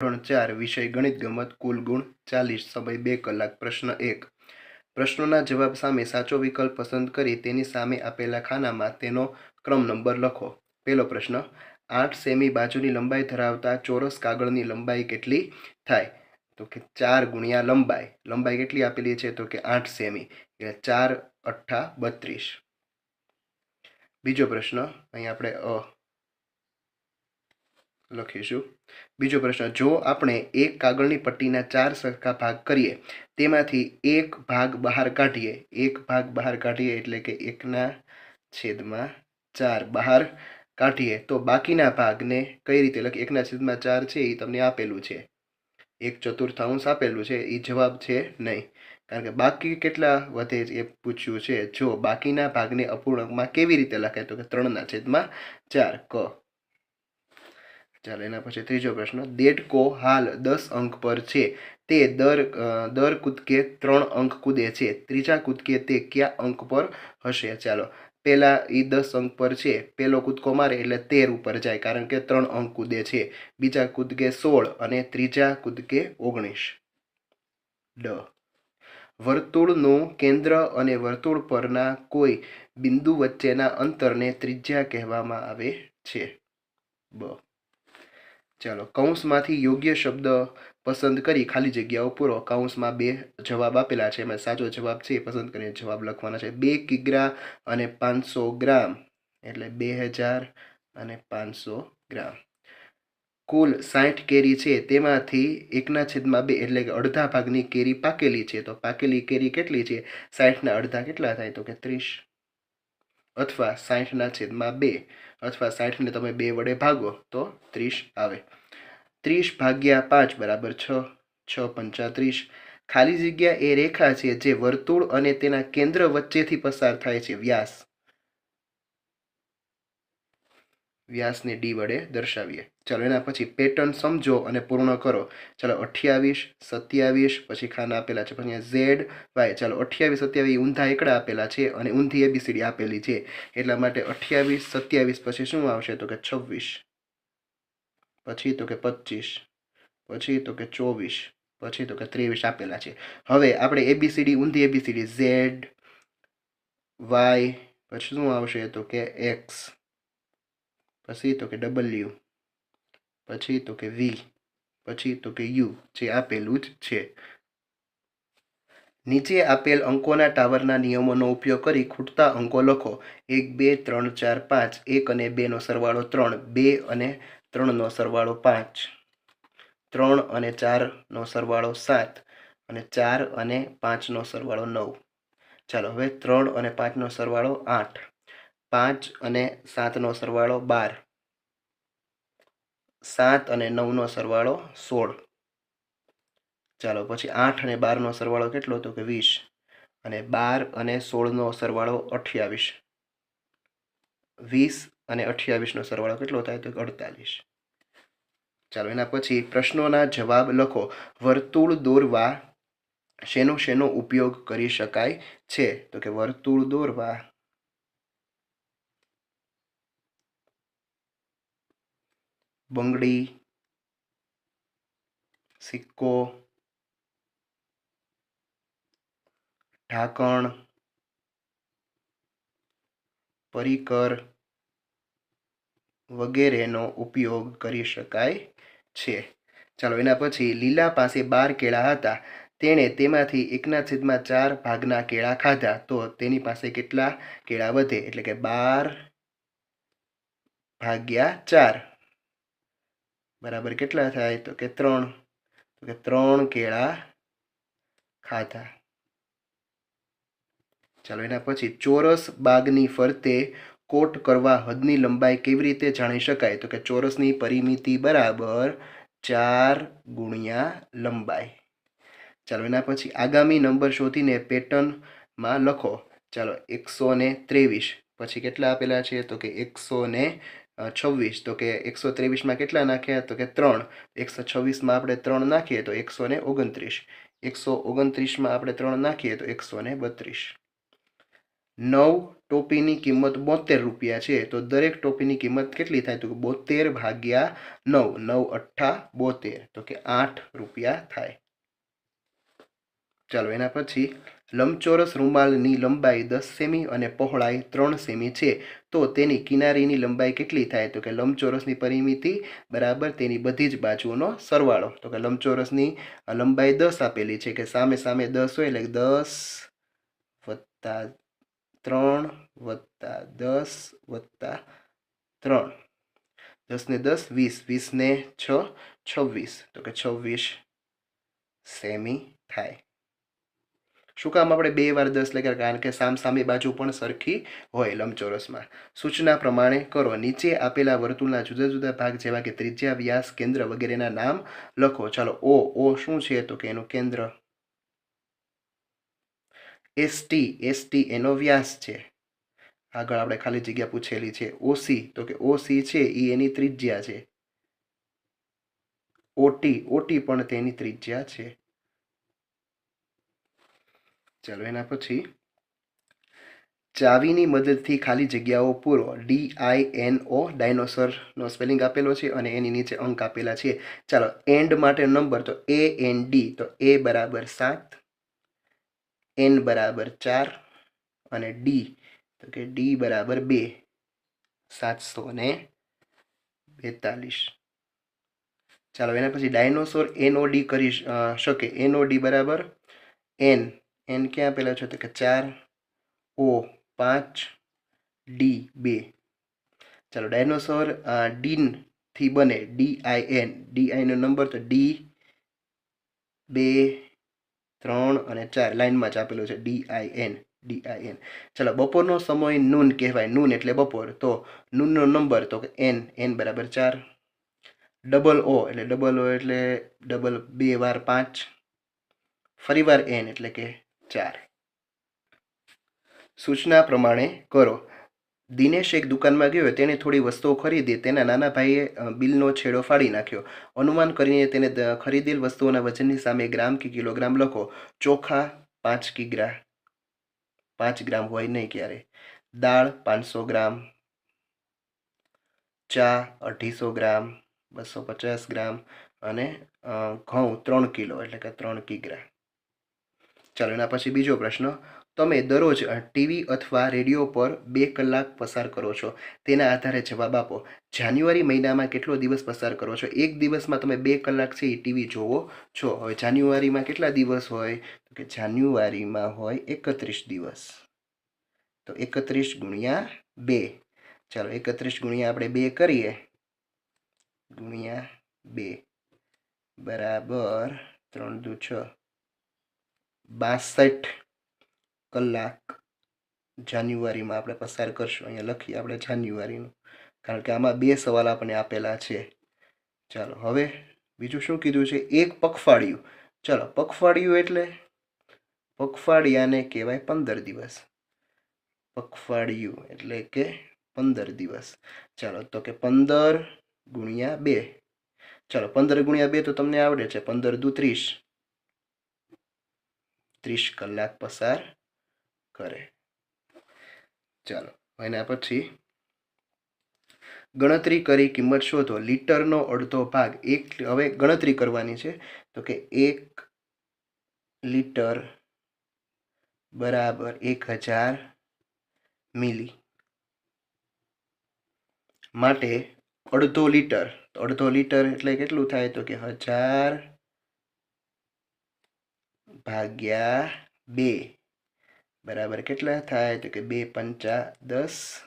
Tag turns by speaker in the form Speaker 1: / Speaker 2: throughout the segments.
Speaker 1: ધોરણ ચાર વિષય ગણિત ગમત કુલ ગુણ ચાલીસ સમય બે કલાક પ્રશ્ન એક. પ્રશ્નોના જવાબ સામે સાચો વિકલ્પ પસંદ કરી તેની સામે આપેલા ખાનામાં તેનો ક્રમ નંબર લખો. પહેલો પ્રશ્ન, આઠ સેમી બાજુની લંબાઈ ધરાવતા ચોરસ કાગળની લંબાઈ કેટલી થાય? તો કે ચાર ગુણ્યા લંબાઈ. લંબાઈ કેટલી આપેલી છે? તો કે આઠ સેમી. એટલે ચાર અઠ્ઠા બત્રીસ. બીજો પ્રશ્ન, અહીં આપણે, અ લખીશું. બીજો પ્રશ્ન, જો આપણે એક કાગળની પટ્ટીના ચાર સરખા ભાગ કરીએ, તેમાંથી એક ભાગ બહાર કાઢીએ, એક ભાગ બહાર કાઢીએ એટલે કે એકના છેદમાં ચાર બહાર કાઢીએ, તો બાકીના ભાગને કઈ રીતે લખીએ? એકના છેદમાં ચાર છે એ તમને આપેલું છે. એક ચતુર્થાંશ આપેલું છે એ જવાબ છે નહીં. કારણ કે બાકી કેટલા વધે એ પૂછ્યું છે. જો બાકીના ભાગને અપૂર્ણાંકમાં કેવી રીતે લખાય? તો કે ત્રણના છેદમાં ચાર, ક. ચાલો, એના પછી ત્રીજો પ્રશ્ન, દેડકો હાલ દસ અંક પર છે. તે દર દર કૂદકે ત્રણ અંક કૂદે છે. ત્રીજા કૂદકે તે કયા અંક પર હશે? ચાલો પહેલાં એ દસ અંક પર છે. પહેલો કૂદકો મારે એટલે તેર ઉપર જાય, કારણ કે ત્રણ અંક કૂદે છે. બીજા કૂદકે સોળ અને ત્રીજા કૂદકે ઓગણીસ. ડ. વર્તુળનું કેન્દ્ર અને વર્તુળ પરના કોઈ બિંદુ વચ્ચેના અંતરને ત્રિજ્યા કહેવામાં આવે છે. બ. ચાલો, કૌંસમાંથી યોગ્ય શબ્દ પસંદ કરી ખાલી જગ્યાઓ પૂરો. કૌંસમાં બે જવાબ આપેલા છે. એમાં સાચો જવાબ છે એ પસંદ કરીને જવાબ લખવાના છે. બે કિગ્રા અને પાંચસો ગ્રામ, એટલે બે હજાર અને પાંચસો ગ્રામ. કુલ સાઠ કેરી છે. તેમાંથી એકના છેદમાં બે, એટલે કે અડધા ભાગની કેરી પાકેલી છે. તો પાકેલી કેરી કેટલી છે? સાઠના અડધા કેટલા થાય? તો કે ત્રીસ. અથવા સાઠના છેદમાં બે અથવા સાઠને તમે બે વડે ભાગો તો ત્રીસ આવે. ત્રીસ ભાગ્યા પાંચ બરાબર છ છ પંચાત્રીસ ખાલી જગ્યા એ રેખા છે જે વર્તુળ અને તેના કેન્દ્ર વચ્ચેથી પસાર થાય છે વ્યાસ. વ્યાસને ડી વડે દર્શાવીએ. ચાલો એના પછી પેટર્ન સમજો અને પૂર્ણ કરો. ચાલો અઠ્યાવીસ, સત્યાવીસ, પછી ખાના આપેલા છે. પછી ઝેડ વાય. ચાલો અઠ્યાવીસ, સત્યાવીસ ઊંધા એકડા આપેલા છે અને ઊંધી એબીસીડી આપેલી છે. એટલા માટે અઠ્યાવીસ, સત્યાવીસ, પછી શું આવશે? તો કે છવ્વીસ. પછી તો કે પચીસ પછી તો કે ચોવીસ. પછી તો કે ત્રેવીસ આપેલા છે. હવે આપણે એબીસીડી, ઊંધી એબીસીડી, ઝેડ વાય, પછી શું આવશે? તો કે એક્સ. પછી તો કે ડબલ્યુ પછી તો કે વી પછી તો કે યુ જે આપેલું જ છે. નીચે આપેલ અંકોના ટાવરના નિયમોનો ઉપયોગ કરી ખૂટતા અંકો લખો. એક, બે, ત્રણ, ચાર, પાંચ, એક અને બેનો સરવાળો ત્રણ, બે અને ત્રણનો સરવાળો પાંચ. ત્રણ અને ચારનો સરવાળો સાત અને ચાર અને પાંચનો સરવાળો નવ. ચાલો, હવે ત્રણ અને પાંચનો સરવાળો આઠ. પાંચ અને સાતનો સરવાળો બાર. સાત અને નવનો સરવાળો સોળ. ચાલો, પછી આઠ અને બારનો સરવાળો કેટલો હતો કે વીસ? અને બાર અને સોળનો સરવાળો અઠ્યાવીસ. વીસ અને અઠ્યાવીસનો સરવાળો કેટલો થાય તો અડતાલીસ. ચાલો, એના પછી પ્રશ્નોના જવાબ લખો. વર્તુળ દોરવા શેનો શેનો ઉપયોગ કરી શકાય છે? તો કે વર્તુળ દોરવા બંગડી, સિક્કો, ઢાંકણ, પરિકર વગેરેનો ઉપયોગ કરી શકાય છે. ચાલો, એના પછી લીલા પાસે બાર કેળા હતા. તેણે તેમાંથી એકના છેદમાં ચાર ભાગના કેળા ખાધા. તો તેની પાસે કેટલા કેળા વધે? એટલે કે બાર ભાગ્યા ચાર. બરાબર કેટલા થાય? તો કે ત્રણ. તો કે ત્રણ કેળા ખાધા. ચાલો એના પછી ચોરસ બાગની ફરતે કોટ કરવા હદની લંબાઈ કેવી રીતે જાણી શકાય? તો કે ચોરસની પરિમિતિ બરાબર ચાર ગુણ્યા લંબાઈ. ચાલો એના પછી આગામી નંબર શોધીને પેટર્નમાં લખો. ચાલો એકસો ત્રેવીસ. પછી કેટલા આપેલા છે? તો કે એકસો છવ્વીસ. તો કે એકસો ત્રેવીસમાં કેટલા નાખ્યા? તો કે ત્રણ. એકસો છવ્વીસમાં આપણે ત્રણ નાખીએ તો એકસો ને ઓગણત્રીસ. એકસો ઓગણત્રીસમાં આપણે ત્રણ નાખીએ તો એકસો ને બત્રીસ. નવ ટોપીની કિંમત બોતેર રૂપિયા છે. તો દરેક ટોપીની કિંમત કેટલી થાય? તો કે બોતેર ભાગ્યા નવ. નવ અઠ્ઠા બોતેર. તો કે આઠ રૂપિયા થાય. ચાલો એના પછી લંબચોરસ રૂમાલની લંબાઈ દસ સેમી અને પહોળાઈ ત્રણ સેમી છે. તો તેની કિનારીની લંબાઈ કેટલી થાય? તો કે લંબચોરસની પરિમિતિ બરાબર તેની બધી જ બાજુઓનો સરવાળો. તો કે લંબચોરસની લંબાઈ દસ આપેલી છે કે સામે સામે દસ હોય એટલે દસ વત્તા ત્રણ વત્તા દસ વત્તા ત્રણ. દસને દસ, વીસ. વીસને છ, છવ્વીસ. તો કે છવ્વીસ સેમી થાય. શું કામ આપણે બે વાર દસ લખ્યા કારણ કે સામસામે બાજુ પણ સરખી હોય લંબચોરસમાં. સૂચના પ્રમાણે કરો. નીચે આપેલા વર્તુળના જુદા જુદા ભાગ જેવા કે ત્રિજ્યા, વ્યાસ, કેન્દ્ર વગેરેના નામ લખો. ચાલો, ઓ ઓ શું છે? તો કે એનું કેન્દ્ર. એસટી એસટી એનો વ્યાસ છે. આગળ આપણે ખાલી જગ્યા પૂછેલી છે. ઓસી તો કે ઓસી છે એ એની ત્રિજ્યા છે. ઓટી ઓટી પણ તેની ત્રિજ્યા છે. ચાલો એના પછી ચાવીની મદદથી ખાલી જગ્યાઓ પૂરો. ડી આઈ એન ઓ ડાયનોસરનો સ્પેલિંગ આપેલો છે અને એની નીચે અંક આપેલા છે. ચાલો, એન્ડ માટે નંબર, તો એ એન ડી, તો એ બરાબર સાત, એન બરાબર ચાર અને ડી, તો કે ડી બરાબર બે, સાતસો ને બેતાલીસ. ચાલો, એના પછી ડાયનોસોર એનઓડી કરી શકે, એનઓડી બરાબર એન એન ક્યાં આપેલા છે? તો કે ચાર, ઓ, પાંચ, ડી, બે. ચાલો, ડાયનોસોર ડીનથી બને ડી આઈ એન ડી આઈનો નંબર તો ડી, બે, ત્રણ અને ચાર. લાઇનમાં જ આપેલો છે. D I N D I N ચાલો, બપોરનો સમય નૂન કહેવાય. નૂન એટલે બપોર. તો નૂનનો નંબર તો કે એન. એન બરાબર ચાર. ડબલ ઓ એટલે ડબલ ઓ એટલે ડબલ બે વાર પાંચ. ફરી વાર એન એટલે કે ચાર. સૂચના પ્રમાણે કરો. દિનેશ એક દુકાનમાં ગયો, તેણે થોડી વસ્તુઓ ખરીદી, તેના નાના ભાઈએ બિલનો છેડો ફાડી નાખ્યો. અનુમાન કરીને તેને ખરીદેલ વસ્તુઓના વજનની સામે ગ્રામ કે કિલોગ્રામ લખો. ચોખા પાંચ કિગ્રા, પાંચ ગ્રામ હોય નહીં ક્યારે. દાળ પાંચસો ગ્રામ, ચા અઢીસો ગ્રામ, બસો પચાસ ગ્રામ અને ઘઉં ત્રણ કિલો, એટલે કે ત્રણ કિગ્રા. ચાલો એના પછી બીજો પ્રશ્ન. તમે દરરોજ ટીવી અથવા રેડિયો પર બે કલાક પસાર કરો છો. તેના આધારે જવાબ આપો. જાન્યુઆરી મહિનામાં કેટલો દિવસ પસાર કરો છો? એક દિવસમાં તમે બે કલાક છે એ ટીવી જોવો છો. હવે જાન્યુઆરીમાં કેટલા દિવસ હોય? તો કે જાન્યુઆરીમાં હોય એકત્રીસ દિવસ. તો એકત્રીસ ગુણ્યા બે. ચાલો એકત્રીસ ગુણ્યા આપણે બે કરીએ. ગુણ્યા બે. બરાબર. ત્રણ દુ છ. બાસઠ કલાક જાન્યુઆરીમાં આપણે પસાર કરશું. અહીંયા લખીએ આપણે જાન્યુઆરીનું. કારણ કે આમાં બે સવાલ આપણને આપેલા છે. ચાલો, હવે બીજું શું કીધું છે? એક પખવાડિયું ચાલો પખવાડિયું એટલે પખવાડિયાને કહેવાય પંદર દિવસ. પખવાડિયું એટલે કે પંદર દિવસ. ચાલો, તો કે પંદર ગુણ્યા બે. ચાલો, પંદર ગુણ્યા બે તો તમને આવડે છે. પંદર દુ ત્રીસ. ત્રીસ કલાક પસાર કરે. ચાલો, એના પછી ગણતરી કરી કિંમત શોધો. લીટરનો અડધો ભાગ એક, હવે ગણતરી કરવાની છે. તો કે એક લીટર બરાબર એક હજાર મિલી માટે અડધો લીટર. અડધો લીટર એટલે કેટલું થાય? તો કે હજાર ભાગ્યા બે. બરાબર કેટલા થાય? તો કે બે પંચા દસ,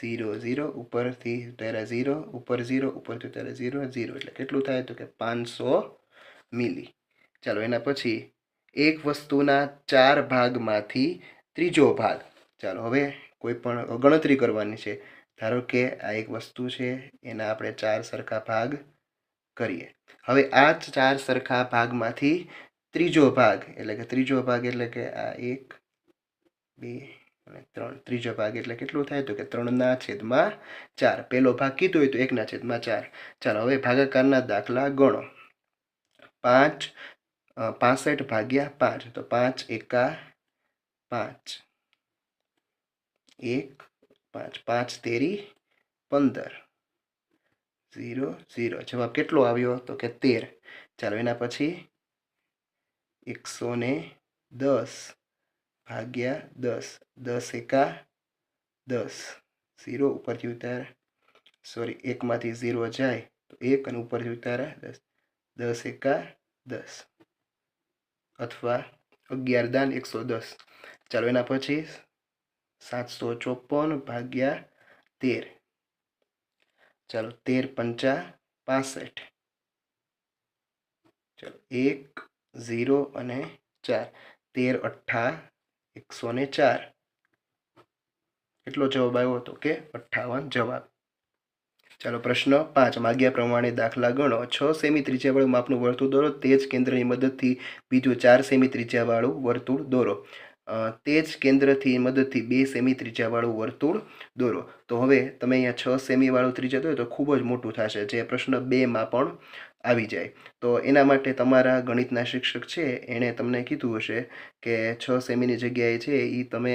Speaker 1: ઝીરો ઝીરો, ઉપરથી ત્યારે ઝીરો, ઉપર ઝીરો, ઉપરથી ત્યારે ઝીરો ઝીરો. એટલે કેટલું થાય? તો કે પાંચસો મિલી. ચાલો, એના પછી એક વસ્તુના ચાર ભાગમાંથી ત્રીજો ભાગ. ચાલો, હવે કોઈ પણ ગણતરી કરવાની છે. ધારો કે આ એક વસ્તુ છે, એના આપણે ચાર સરખા ભાગ કરીએ. હવે આ ચાર સરખા ભાગમાંથી ત્રીજો ભાગ, એટલે કે ત્રીજો ભાગ એટલે કે આ એક, બે અને ત્રણ. ત્રીજો ભાગ એટલે કેટલું થાય? તો કે ત્રણના છેદમાં ચાર. પહેલો ભાગ કીધો હોય તો એકના છેદમાં ચાર. ચાલો હવે ભાગાકારના દાખલા ગણો. પાંચ પાસઠ ભાગ્યા પાંચ. તો પાંચ એકા પાંચ. એક, પાંચ. પાંચ તેરી પંદર. Zero zero. જવાબ કેટલો આવ્યો? તો કે તેર. ચાલો એના પછી એકસો ને દસ ભાગ્યા દસ દસ એકા દસ ઝીરો ઉપરથી ઉતાર સોરી એકમાંથી ઝીરો જાય તો એક અને ઉપરથી ઉતારા દસ દસ એકા દસ અથવા અગિયાર દાન એકસો દસ ચાલો એના પછી સાતસો ચોપન ભાગ્યા તેર ચાલો તેર પંચા પાસઠ ચાલો એક ઝીરો અને ચાર. તેર, અઠ્ઠા, એકસો ને ચાર. એટલો જવાબ આવ્યો હતો કે અઠ્ઠાવન જવાબ. ચાલો પ્રશ્ન પાંચ. માગ્યા પ્રમાણે દાખલા ગણો. છ સેમી ત્રિજ્યાવાળું માપનું વર્તુળ દોરો. તે જ કેન્દ્રની મદદથી બીજું ચાર સેમી ત્રિજ્યાવાળું વર્તુળ દોરો. તે જ કેન્દ્રથી મદદથી બે સેમી ત્રિજ્યાવાળું વર્તુળ દોરો. તો હવે તમે અહીંયા છ સેમીવાળું ત્રિજ્યા દોરો તો ખૂબ જ મોટું થશે. જે પ્રશ્ન બેમાં પણ આવી જાય. તો એના માટે તમારા ગણિતના શિક્ષક છે, એણે તમને કીધું હશે કે છ સેમીની જગ્યાએ છે એ તમે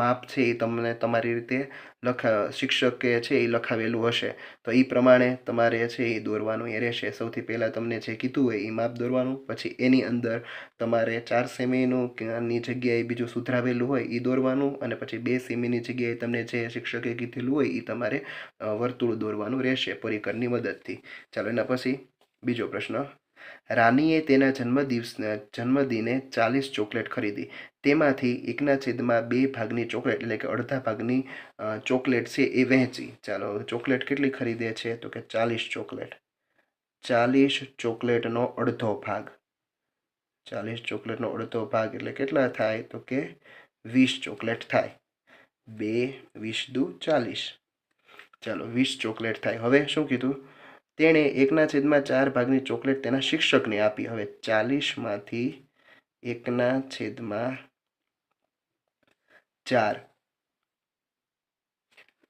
Speaker 1: માપ છે એ તમને તમારી રીતે લખા, શિક્ષકે છે એ લખાવેલું હશે. તો એ પ્રમાણે તમારે છે એ દોરવાનું, એ રહેશે. સૌથી પહેલાં તમને જે કીધું હોય એ માપ દોરવાનું, પછી એની અંદર તમારે ચાર સેમીનું ની જગ્યાએ બીજું સુધરાવેલું હોય એ દોરવાનું, અને પછી બે સેમીની જગ્યાએ તમને જે શિક્ષકે કીધેલું હોય એ તમારે વર્તુળ દોરવાનું રહેશે પરિકરની મદદથી. ચાલો એના પછી બીજો પ્રશ્ન. રાનીએ તેના જન્મદિવસ, જન્મદિને ચાલીસ ચોકલેટ ખરીદી. તેમાંથી એકના છેદમાં બે ભાગની ચોકલેટ, એટલે કે અડધા ભાગની ચોકલેટ છે એ વહેંચી. ચાલો, ચોકલેટ કેટલી ખરીદે છે? તો કે ચાલીસ ચોકલેટ. ચાલીસ ચોકલેટનો અડધો ભાગ. ચાલીસ ચોકલેટનો અડધો ભાગ એટલે કેટલા થાય? તો કે વીસ ચોકલેટ થાય. બે, વીસ દુ ચાલીસ. ચાલો, વીસ ચોકલેટ થાય. હવે શું કીધું? તેણે એકના છેદમાં ચાર ભાગની ચોકલેટ તેના શિક્ષકને આપી. હવે ચાલીસમાંથી એકના છેદમાં ચાર.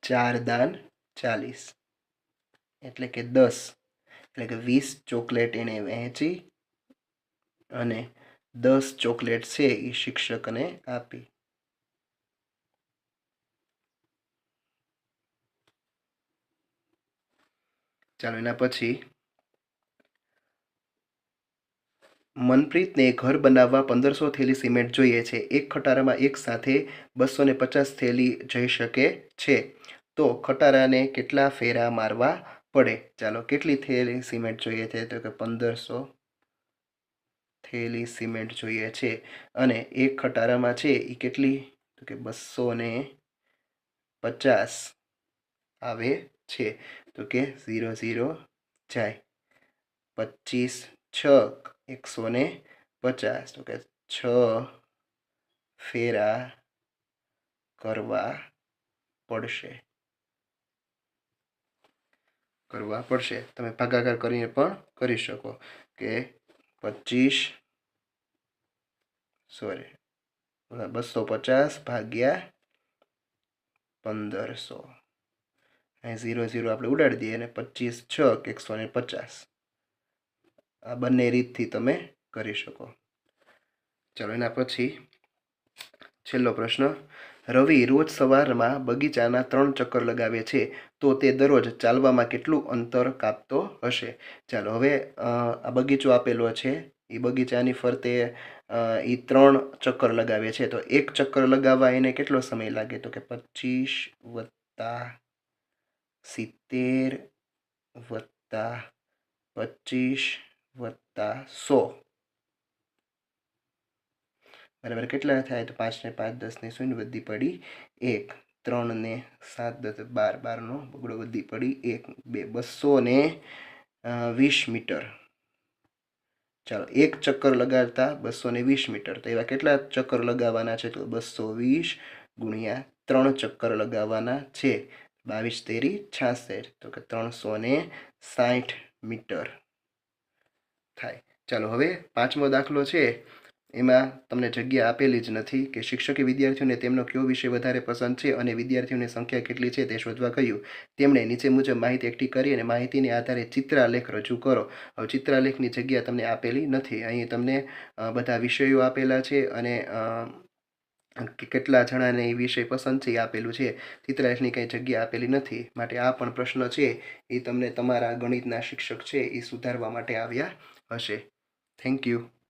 Speaker 1: ચાર દાન ચાલીસ. એટલે કે દસ. એટલે કે વીસ ચોકલેટ એણે વહેંચી અને દસ ચોકલેટ છે એ શિક્ષકને આપી. ચાલો એના પછી મનપ્રીતને ઘર બનાવવા પંદરસો થેલી સિમેન્ટ જોઈએ છે. એક ખટારામાં એક સાથે બસો ને પચાસ થેલી જઈ શકે છે. તો ખટારાને કેટલા ફેરા મારવા પડે? ચાલો, કેટલી થેલી સિમેન્ટ જોઈએ છે? તો કે પંદરસો થેલી સિમેન્ટ જોઈએ છે. અને એક ખટારામાં છે એ કેટલી? તો કે બસો ને પચાસ આવે છે. તો કે ઝીરો ઝીરો જાય પચીસ છ એકસો ને પચાસ તો કે છ ફેરા કરવા પડશે કરવા પડશે તમે ભાગાકાર કરીને પણ કરી શકો કે પચીસ સોરી બસો પચાસ ભાગ્યા પંદરસો અહીં ઝીરો ઝીરો આપણે ઉડાડી દઈએ અને પચીસ છ કે એકસો ને પચાસ. આ બંને રીતથી તમે કરી શકો. ચાલો, એના પછી છેલ્લો પ્રશ્ન. રવિ રોજ સવારમાં બગીચાના ત્રણ ચક્કર લગાવે છે, તો તે દરરોજ ચાલવામાં કેટલું અંતર કાપતો હશે? ચાલો, હવે આ બગીચો આપેલો છે. એ બગીચાની ફરતે એ ત્રણ ચક્કર લગાવે છે. તો એક ચક્કર લગાવવા એને કેટલો સમય લાગે? તો કે પચીસ વત્તા સિત્તેર વત્તા પચીસ વત્તા સો. બરાબર કેટલા થાય? તો પાંચ ને પાંચ, દસ ને શૂન્ય વધી પડી એક. ત્રણ ને સાત, દસ, બાર બારનો બગડો વધી પડી એક, બે, બસો ને વીસ મીટર. ચાલો, એક ચક્કર લગાડતા બસો ને વીસ મીટર. તો એવા કેટલા ચક્કર લગાવવાના છે? તો બસો વીસ ગુણ્યા ત્રણ ચક્કર લગાવવાના છે. બાવીસ તેરી છાસઠ તો કે ત્રણસો ને સાઠ મીટર થાય. ચાલો, હવે પાંચમો દાખલો છે. એમાં તમને જગ્યા આપેલી જ નથી કે શિક્ષકે વિદ્યાર્થીઓને તેમનો કયો વિષય વધારે પસંદ છે અને વિદ્યાર્થીઓની સંખ્યા કેટલી છે તે શોધવા કહ્યું. તેમણે નીચે મુજબ માહિતી એકઠી કરી અને માહિતીને આધારે ચિત્રાલેખ રજૂ કરો. હવે ચિત્રાલેખની જગ્યા તમને આપેલી નથી. અહીં તમને બધા વિષયો આપેલા છે અને કે કેટલા જણાને એ વિષય પસંદ છે આપેલું છે. ચિત્રાસની કંઈ જગ્યા આપેલી નથી. માટે આ પણ પ્રશ્ન છે. એ તમને તમારા ગણિતના શિક્ષક છે એ સુધારવા માટે આવ્યા હશે. Thank you